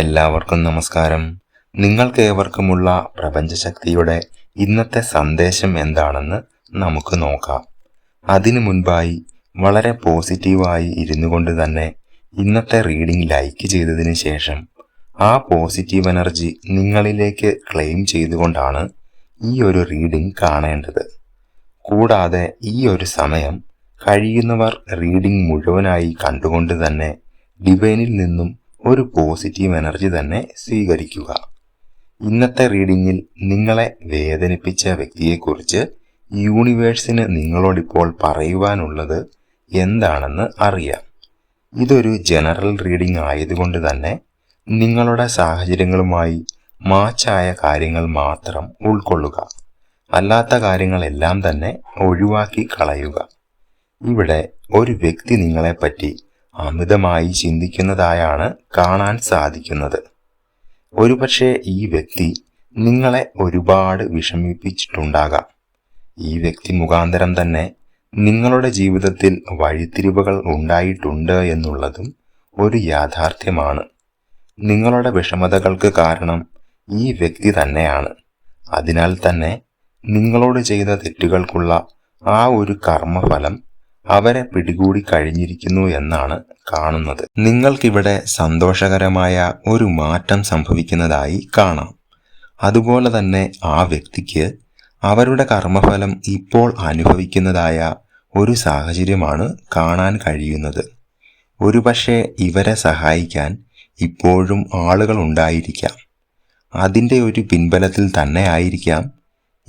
എല്ലാവർക്കും നമസ്കാരം. നിങ്ങൾക്കേവർക്കുമുള്ള പ്രപഞ്ചശക്തിയുടെ ഇന്നത്തെ സന്ദേശം എന്താണെന്ന് നമുക്ക് നോക്കാം. അതിനു മുൻപായി വളരെ പോസിറ്റീവായി ഇരുന്നു കൊണ്ട് തന്നെ ഇന്നത്തെ റീഡിംഗ് ലൈക്ക് ചെയ്തതിന് ശേഷം ആ പോസിറ്റീവ് എനർജി നിങ്ങളിലേക്ക് ക്ലെയിം ചെയ്തുകൊണ്ടാണ് ഈ ഒരു റീഡിംഗ് കാണേണ്ടത്. കൂടാതെ ഈ ഒരു സമയം കഴിയുന്നവർ റീഡിംഗ് മുഴുവനായി കണ്ടുകൊണ്ട് തന്നെ ഡിവൈനിൽ നിന്നും ഒരു പോസിറ്റീവ് എനർജി തന്നെ സ്വീകരിക്കുക. ഇന്നത്തെ റീഡിങ്ങിൽ നിങ്ങളെ വേദനിപ്പിച്ച വ്യക്തിയെക്കുറിച്ച് യൂണിവേഴ്സിന് നിങ്ങളോടിപ്പോൾ പറയുവാനുള്ളത് എന്താണെന്ന് അറിയാം. ഇതൊരു ജനറൽ റീഡിംഗ് ആയതുകൊണ്ട് തന്നെ നിങ്ങളുടെ സാഹചര്യങ്ങളുമായി മാച്ചായ കാര്യങ്ങൾ മാത്രം ഉൾക്കൊള്ളുക. അല്ലാത്ത കാര്യങ്ങളെല്ലാം തന്നെ ഒഴിവാക്കി കളയുക. ഇവിടെ ഒരു വ്യക്തി നിങ്ങളെപ്പറ്റി അമിതമായി ചിന്തിക്കുന്നതായാണ് കാണാൻ സാധിക്കുന്നത്. ഒരുപക്ഷെ ഈ വ്യക്തി നിങ്ങളെ ഒരുപാട് വിഷമിപ്പിച്ചിട്ടുണ്ടാകാം. ഈ വ്യക്തി മുഖാന്തരം തന്നെ നിങ്ങളുടെ ജീവിതത്തിൽ വഴിത്തിരിവുകൾ ഉണ്ടായിട്ടുണ്ട് എന്നുള്ളതും ഒരു യാഥാർത്ഥ്യമാണ്. നിങ്ങളുടെ വിഷമതകൾക്ക് കാരണം ഈ വ്യക്തി തന്നെയാണ്. അതിനാൽ തന്നെ നിങ്ങളോട് ചെയ്ത തെറ്റുകൾക്കുള്ള ആ ഒരു കർമ്മഫലം അവരെ പിടികൂടി കഴിഞ്ഞിരിക്കുന്നു എന്നാണ് കാണുന്നത്. നിങ്ങൾക്കിവിടെ സന്തോഷകരമായ ഒരു മാറ്റം സംഭവിക്കുന്നതായി കാണാം. അതുപോലെ തന്നെ ആ വ്യക്തിക്ക് അവരുടെ കർമ്മഫലം ഇപ്പോൾ അനുഭവിക്കുന്നതായ ഒരു സാഹചര്യമാണ് കാണാൻ കഴിയുന്നത്. ഒരുപക്ഷെ ഇവരെ സഹായിക്കാൻ ഇപ്പോഴും ആളുകൾ ഉണ്ടായിരിക്കാം. അതിന്റെ ഒരു പിൻബലത്തിൽ തന്നെ ആയിരിക്കാം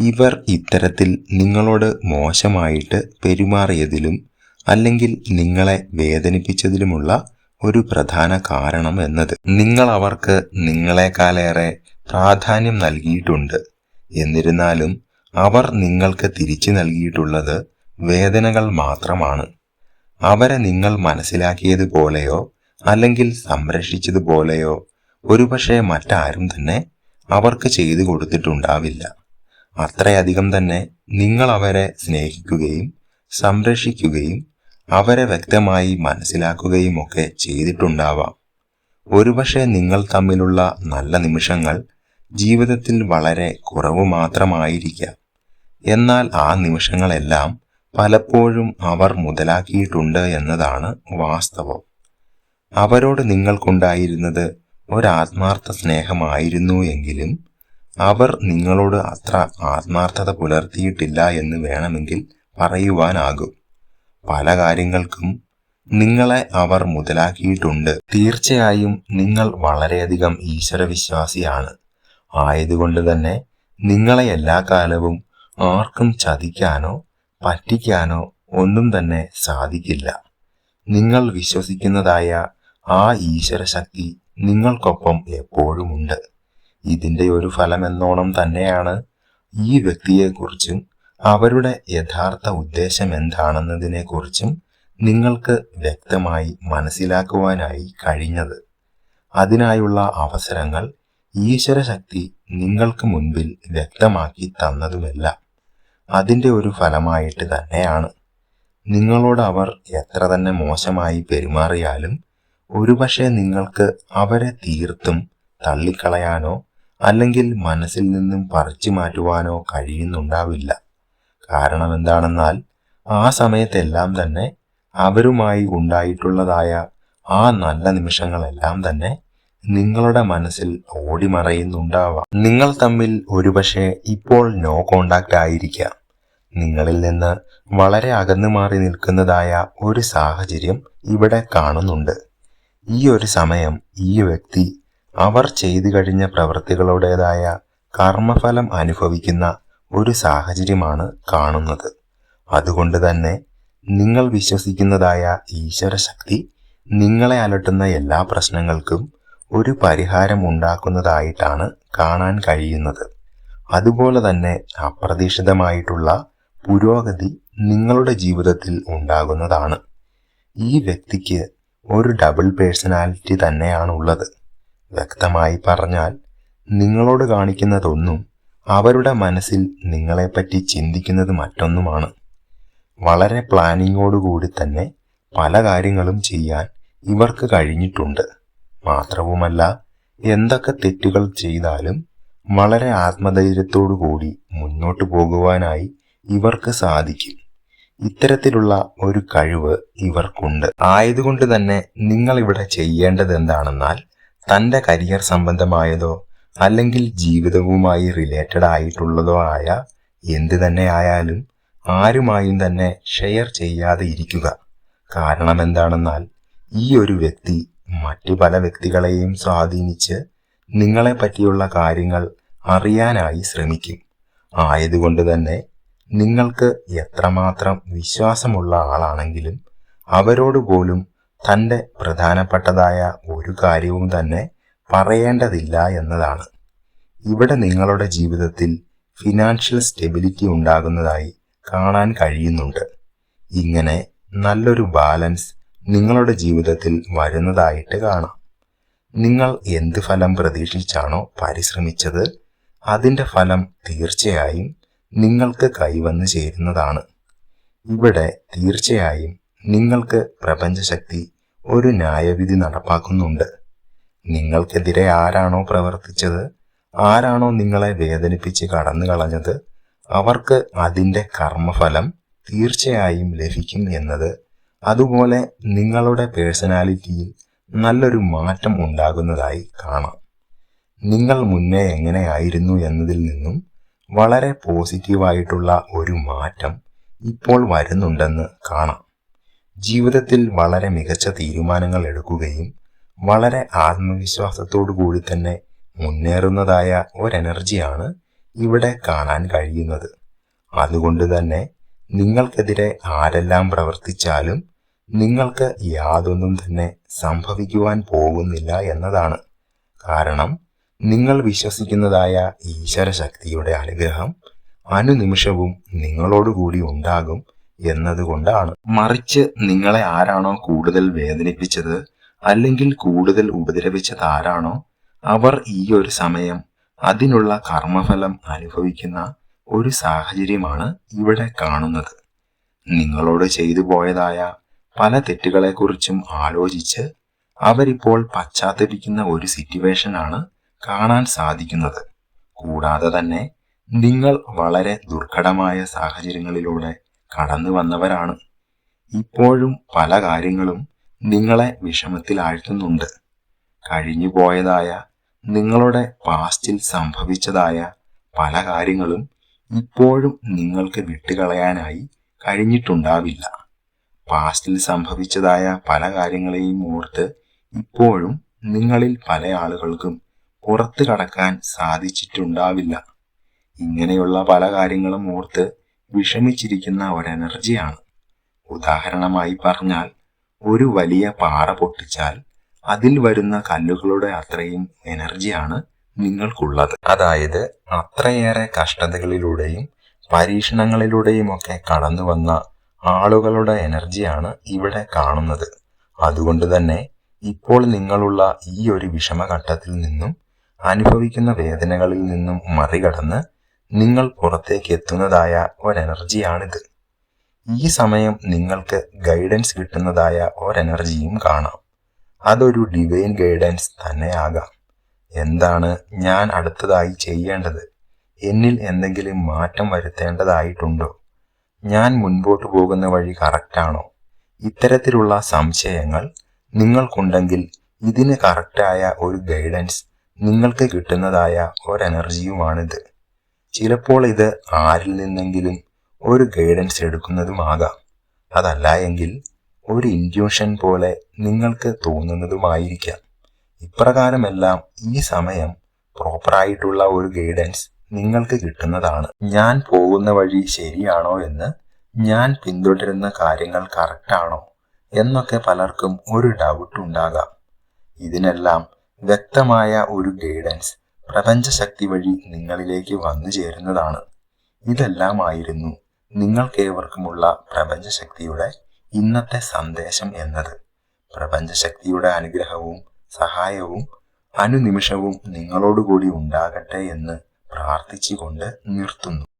ഇവർ ഇത്തരത്തിൽ നിങ്ങളോട് മോശമായിട്ട് പെരുമാറിയതിലും അല്ലെങ്കിൽ നിങ്ങളെ വേദനിപ്പിച്ചതിലുമുള്ള ഒരു പ്രധാന കാരണം എന്നത്. നിങ്ങൾ അവർക്ക് നിങ്ങളെക്കാളേറെ പ്രാധാന്യം നൽകിയിട്ടുണ്ട്. എന്നിരുന്നാലും അവർ നിങ്ങൾക്ക് തിരിച്ചു നൽകിയിട്ടുള്ളത് വേദനകൾ മാത്രമാണ്. അവരെ നിങ്ങൾ മനസ്സിലാക്കിയതുപോലെയോ അല്ലെങ്കിൽ സംരക്ഷിച്ചതുപോലെയോ ഒരുപക്ഷെ മറ്റാരും തന്നെ അവർക്ക് ചെയ്തു കൊടുത്തിട്ടുണ്ടാവില്ല. അത്രയധികം തന്നെ നിങ്ങൾ അവരെ സ്നേഹിക്കുകയും സംരക്ഷിക്കുകയും അവരെ വ്യക്തമായി മനസ്സിലാക്കുകയും ഒക്കെ ചെയ്തിട്ടുണ്ടാവാം. ഒരുപക്ഷെ നിങ്ങൾ തമ്മിലുള്ള നല്ല നിമിഷങ്ങൾ ജീവിതത്തിൽ വളരെ കുറവ് മാത്രമായിരിക്കാം. എന്നാൽ ആ നിമിഷങ്ങളെല്ലാം പലപ്പോഴും അവർ മുതലാക്കിയിട്ടുണ്ട് എന്നതാണ് വാസ്തവം. അവരോട് നിങ്ങൾക്കുണ്ടായിരുന്നത് ഒരാത്മാർത്ഥ സ്നേഹമായിരുന്നു എങ്കിലും അവർ നിങ്ങളോട് അത്ര ആത്മാർത്ഥത പുലർത്തിയിട്ടില്ല എന്ന് വേണമെങ്കിൽ പറയുവാനാകും. പല കാര്യങ്ങൾക്കും നിങ്ങളെ അവർ മുതലാക്കിയിട്ടുണ്ട്. തീർച്ചയായും നിങ്ങൾ വളരെയധികം ഈശ്വരവിശ്വാസിയാണ്. ആയതുകൊണ്ട് തന്നെ നിങ്ങളെ എല്ലാ കാലവും ആർക്കും ചതിക്കാനോ പറ്റിക്കാനോ ഒന്നും തന്നെ സാധിക്കില്ല. നിങ്ങൾ വിശ്വസിക്കുന്നതായ ആ ഈശ്വരശക്തി നിങ്ങൾക്കൊപ്പം എപ്പോഴുമുണ്ട്. ഇതിന്റെ ഒരു ഫലമെന്നോണം തന്നെയാണ് ഈ വ്യക്തിയെക്കുറിച്ചും അവരുടെ യഥാർത്ഥ ഉദ്ദേശം എന്താണെന്നതിനെക്കുറിച്ചും നിങ്ങൾക്ക് വ്യക്തമായി മനസ്സിലാക്കുവാനായി കഴിഞ്ഞത്. അതിനായുള്ള അവസരങ്ങൾ ഈശ്വരശക്തി നിങ്ങൾക്ക് മുൻപിൽ വ്യക്തമാക്കി തന്നതുമല്ല. അതിന്റെ ഒരു ഫലമായിട്ട് തന്നെയാണ്. നിങ്ങളോട് അവർ എത്ര തന്നെ മോശമായി പെരുമാറിയാലും ഒരുപക്ഷെ നിങ്ങൾക്ക് അവരെ തീർത്തും തള്ളിക്കളയാനോ അല്ലെങ്കിൽ മനസ്സിൽ നിന്നും പറിച്ചു മാറ്റുവാനോ കഴിയുന്നുണ്ടാവില്ല. കാരണം എന്താണെന്നാൽ ആ സമയത്തെല്ലാം തന്നെ അവരുമായി ഉണ്ടായിട്ടുള്ളതായ ആ നല്ല നിമിഷങ്ങളെല്ലാം തന്നെ നിങ്ങളുടെ മനസ്സിൽ ഓടിമറയുന്നുണ്ടാവാം. നിങ്ങൾ തമ്മിൽ ഒരുപക്ഷെ ഇപ്പോൾ നോ കോണ്ടാക്റ്റ് ആയിരിക്കാം. നിങ്ങളിൽ നിന്ന് വളരെ അകന്നു മാറി നിൽക്കുന്നതായ ഒരു സാഹചര്യം ഇവിടെ കാണുന്നുണ്ട്. ഈ ഒരു സമയം ഈ വ്യക്തി അവർ ചെയ്തു കഴിഞ്ഞ പ്രവൃത്തികളുടേതായ കർമ്മഫലം അനുഭവിക്കുന്ന ഒരു സാഹചര്യമാണ് കാണുന്നത്. അതുകൊണ്ട് തന്നെ നിങ്ങൾ വിശ്വസിക്കുന്നതായ ഈശ്വരശക്തി നിങ്ങളെ അലട്ടുന്ന എല്ലാ പ്രശ്നങ്ങൾക്കും ഒരു പരിഹാരം ഉണ്ടാക്കുന്നതായിട്ടാണ് കാണാൻ കഴിയുന്നത്. അതുപോലെ തന്നെ അപ്രതീക്ഷിതമായിട്ടുള്ള പുരോഗതി നിങ്ങളുടെ ജീവിതത്തിൽ ഉണ്ടാകുന്നതാണ്. ഈ വ്യക്തിക്ക് ഒരു ഡബിൾ പേഴ്സണാലിറ്റി തന്നെയാണ് ഉള്ളത് വ്യക്തമായി പറഞ്ഞാൽ നിങ്ങളോട് കാണിക്കുന്നതൊന്നും അവരുടെ മനസ്സിൽ നിങ്ങളെപ്പറ്റി ചിന്തിക്കുന്നത് മറ്റൊന്നുമാണ്. വളരെ പ്ലാനിങ്ങോടുകൂടി തന്നെ പല കാര്യങ്ങളും ചെയ്യാൻ ഇവർക്ക് കഴിഞ്ഞിട്ടുണ്ട്. മാത്രവുമല്ല എന്തൊക്കെ തെറ്റുകൾ ചെയ്താലും വളരെ ആത്മധൈര്യത്തോടു കൂടി മുന്നോട്ടു പോകുവാനായി ഇവർക്ക് സാധിക്കും. ഇത്തരത്തിലുള്ള ഒരു കഴിവ് ഇവർക്കുണ്ട്. ആയതുകൊണ്ട് തന്നെ നിങ്ങൾ ഇവിടെ ചെയ്യേണ്ടത് എന്താണെന്നാൽ തന്റെ കരിയർ സംബന്ധമായതോ അല്ലെങ്കിൽ ജീവിതവുമായി റിലേറ്റഡ് ആയിട്ടുള്ളതോ ആയ എന്ത് തന്നെ ആയാലും ആരുമായും തന്നെ ഷെയർ ചെയ്യാതെ ഇരിക്കുക. കാരണം എന്താണെന്നാൽ ഈ ഒരു വ്യക്തി മറ്റു പല വ്യക്തികളെയും സ്വാധീനിച്ച് നിങ്ങളെ പറ്റിയുള്ള കാര്യങ്ങൾ അറിയാനായി ശ്രമിക്കും. ആയതുകൊണ്ട് തന്നെ നിങ്ങൾക്ക് എത്രമാത്രം വിശ്വാസമുള്ള ആളാണെങ്കിലും അവരോട് പോലും തന്റെ പ്രധാനപ്പെട്ടതായ ഒരു കാര്യവും തന്നെ പറയേണ്ടതില്ല എന്നതാണ്. ഇവിടെ നിങ്ങളുടെ ജീവിതത്തിൽ ഫിനാൻഷ്യൽ സ്റ്റെബിലിറ്റി ഉണ്ടാകുന്നതായി കാണാൻ കഴിയുന്നുണ്ട്. ഇങ്ങനെ നല്ലൊരു ബാലൻസ് നിങ്ങളുടെ ജീവിതത്തിൽ വരുന്നതായിട്ട് കാണാം. നിങ്ങൾ എന്ത് ഫലം പ്രതീക്ഷിച്ചാണോ പരിശ്രമിച്ചത് അതിന്റെ ഫലം തീർച്ചയായും നിങ്ങൾക്ക് കൈവന്നു ചേരുന്നതാണ്. ഇവിടെ തീർച്ചയായും നിങ്ങൾക്ക് പ്രപഞ്ചശക്തി ഒരു ന്യായവിധി നടപ്പാക്കുന്നുണ്ട്. നിങ്ങൾക്കെതിരെ ആരാണോ പ്രവർത്തിച്ചത് ആരാണോ നിങ്ങളെ വേദനിപ്പിച്ച് കടന്നു കളഞ്ഞത് അവർക്ക് അതിന്റെ കർമ്മഫലം തീർച്ചയായും ലഭിക്കും എന്നത് അതുപോലെ നിങ്ങളുടെ പേഴ്സണാലിറ്റിയിൽ നല്ലൊരു മാറ്റം ഉണ്ടാകുന്നതായി കാണാം. നിങ്ങൾ മുന്നേ എങ്ങനെയായിരുന്നു എന്നതിൽ നിന്നും വളരെ പോസിറ്റീവായിട്ടുള്ള ഒരു മാറ്റം ഇപ്പോൾ വരുന്നുണ്ടെന്ന് കാണാം. ജീവിതത്തിൽ വളരെ മികച്ച തീരുമാനങ്ങൾ എടുക്കുകയും വളരെ ആത്മവിശ്വാസത്തോടു കൂടി തന്നെ മുന്നേറുന്നതായ ഒരെനർജിയാണ് ഇവിടെ കാണാൻ കഴിയുന്നത്. അതുകൊണ്ട് തന്നെ നിങ്ങൾക്കെതിരെ ആരെല്ലാം പ്രവർത്തിച്ചാലും നിങ്ങൾക്ക് യാതൊന്നും തന്നെ സംഭവിക്കുവാൻ പോകുന്നില്ല എന്നതാണ്. കാരണം നിങ്ങൾ വിശ്വസിക്കുന്നതായ ഈശ്വരശക്തിയുടെ അനുഗ്രഹം അനുനിമിഷവും നിങ്ങളോടുകൂടി ഉണ്ടാകും എന്നതുകൊണ്ടാണ്. മറിച്ച് നിങ്ങളെ ആരാണോ കൂടുതൽ വേദനിപ്പിച്ചത് അല്ലെങ്കിൽ കൂടുതൽ ഉപദ്രവിച്ചത് ആരാണോ അവർ ഈ ഒരു സമയം അതിനുള്ള കർമ്മഫലം അനുഭവിക്കുന്ന ഒരു സാഹചര്യമാണ് ഇവിടെ കാണുന്നത്. നിങ്ങളോട് ചെയ്തു പോയതായ പല തെറ്റുകളെക്കുറിച്ചും ആലോചിച്ച് അവരിപ്പോൾ പശ്ചാത്തപിക്കുന്ന ഒരു സിറ്റുവേഷനാണ് കാണാൻ സാധിക്കുന്നത്. കൂടാതെ തന്നെ നിങ്ങൾ വളരെ ദുർഘടമായ സാഹചര്യങ്ങളിലൂടെ കടന്നു വന്നവരാണ്. ഇപ്പോഴും പല കാര്യങ്ങളും നിങ്ങളെ വിഷമത്തിലാഴ്ത്തുന്നുണ്ട്. കഴിഞ്ഞു പോയതായ നിങ്ങളുടെ പാസ്റ്റിൽ സംഭവിച്ചതായ പല കാര്യങ്ങളും ഇപ്പോഴും നിങ്ങൾക്ക് വിട്ടുകളയാനായി കഴിഞ്ഞിട്ടുണ്ടാവില്ല. പാസ്റ്റിൽ സംഭവിച്ചതായ പല കാര്യങ്ങളെയും ഓർത്ത് ഇപ്പോഴും നിങ്ങളിൽ പല ആളുകൾക്കും പുറത്തു കടക്കാൻ സാധിച്ചിട്ടുണ്ടാവില്ല. ഇങ്ങനെയുള്ള പല കാര്യങ്ങളും ഓർത്ത് വിഷമിച്ചിരിക്കുന്ന ഒരെനർജിയാണ്. ഉദാഹരണമായി പറഞ്ഞാൽ ഒരു വലിയ പാറ പൊട്ടിച്ചാൽ അതിൽ വരുന്ന കല്ലുകളുടെ അത്രയും എനർജിയാണ് നിങ്ങൾക്കുള്ളത്. അതായത് അത്രയേറെ കഷ്ടതകളിലൂടെയും പരീക്ഷണങ്ങളിലൂടെയും ഒക്കെ കടന്നു വന്ന ആളുകളുടെ എനർജിയാണ് ഇവിടെ കാണുന്നത്. അതുകൊണ്ട് തന്നെ ഇപ്പോൾ നിങ്ങളുള്ള ഈ ഒരു വിഷമഘട്ടത്തിൽ നിന്നും അനുഭവിക്കുന്ന വേദനകളിൽ നിന്നും മറികടന്ന് നിങ്ങൾ പുറത്തേക്ക് എത്തുന്നതായ ഒരെനർജിയാണിത്. ഈ സമയം നിങ്ങൾക്ക് ഗൈഡൻസ് കിട്ടുന്നതായ ഒരെനർജിയും കാണാം. അതൊരു ഡിവൈൻ ഗൈഡൻസ് തന്നെയാകാം. എന്താണ് ഞാൻ അടുത്തതായി ചെയ്യേണ്ടത്? എന്നിൽ എന്തെങ്കിലും മാറ്റം വരുത്തേണ്ടതായിട്ടുണ്ടോ? ഞാൻ മുൻപോട്ട് പോകുന്ന വഴി കറക്റ്റാണോ? ഇത്തരത്തിലുള്ള സംശയങ്ങൾ നിങ്ങൾക്കുണ്ടെങ്കിൽ ഇതിന് കറക്റ്റായ ഒരു ഗൈഡൻസ് നിങ്ങൾക്ക് കിട്ടുന്നതായ ഒരെനർജിയുമാണിത്. ചിലപ്പോൾ ഇത് ആരിൽ നിന്നെങ്കിലും ഒരു ഗൈഡൻസ് എടുക്കുന്നതുമാകാം. അതല്ല എങ്കിൽ ഒരു ഇൻഡ്യൂഷൻ പോലെ നിങ്ങൾക്ക് തോന്നുന്നതുമായിരിക്കാം. ഇപ്രകാരമെല്ലാം ഈ സമയം പ്രോപ്പറായിട്ടുള്ള ഒരു ഗൈഡൻസ് നിങ്ങൾക്ക് കിട്ടുന്നതാണ്. ഞാൻ പോകുന്ന വഴി ശരിയാണോ എന്ന് ഞാൻ പിന്തുടരുന്ന കാര്യങ്ങൾ കറക്റ്റാണോ എന്നൊക്കെ പലർക്കും ഒരു ഡൗട്ട് ഉണ്ടാകാം. ഇതിനെല്ലാം വ്യക്തമായ ഒരു ഗൈഡൻസ് പ്രപഞ്ചശക്തി വഴി നിങ്ങളിലേക്ക് വന്നു ചേരുന്നതാണ്. ഇതെല്ലാമായിരുന്നു നിങ്ങൾക്കേവർക്കുമുള്ള പ്രപഞ്ചശക്തിയുടെ ഇന്നത്തെ സന്ദേശം എന്നത്. പ്രപഞ്ചശക്തിയുടെ അനുഗ്രഹവും സഹായവും അനുനിമിഷവും നിങ്ങളോടുകൂടി ഉണ്ടാകട്ടെ എന്ന് പ്രാർത്ഥിച്ചുകൊണ്ട് നിർത്തുന്നു.